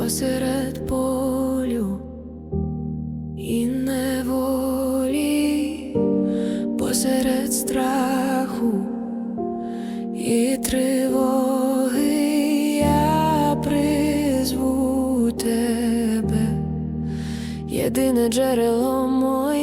посеред полю і неволі, посеред страху і тривоги я призву тебе, єдине джерело моє.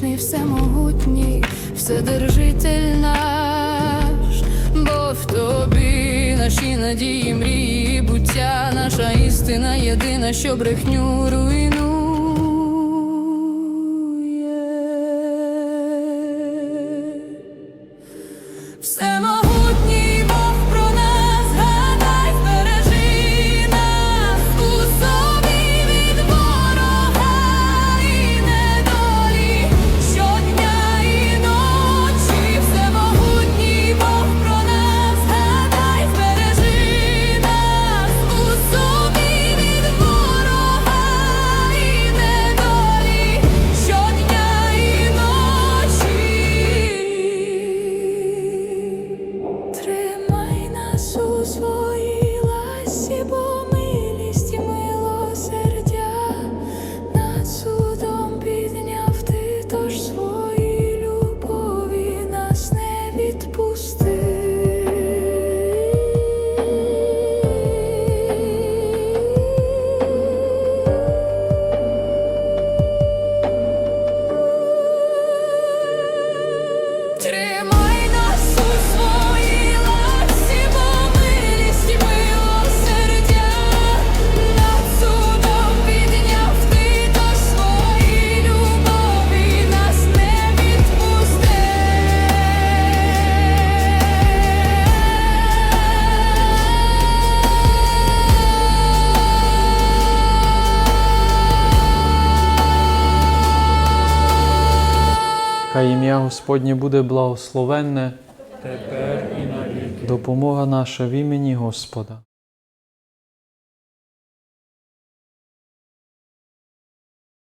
Предвічний, всемогутній, вседержитель наш, бо в тобі наші надії, мрії, буття, наша істина єдина, що брехню руйнує. Ласі, бо і милосердя над судом підняв тож свої любові нас не відпусти. Тримай ім'я Господнє буде благословенне, тепер і навіки. допомога наша в імені Господа.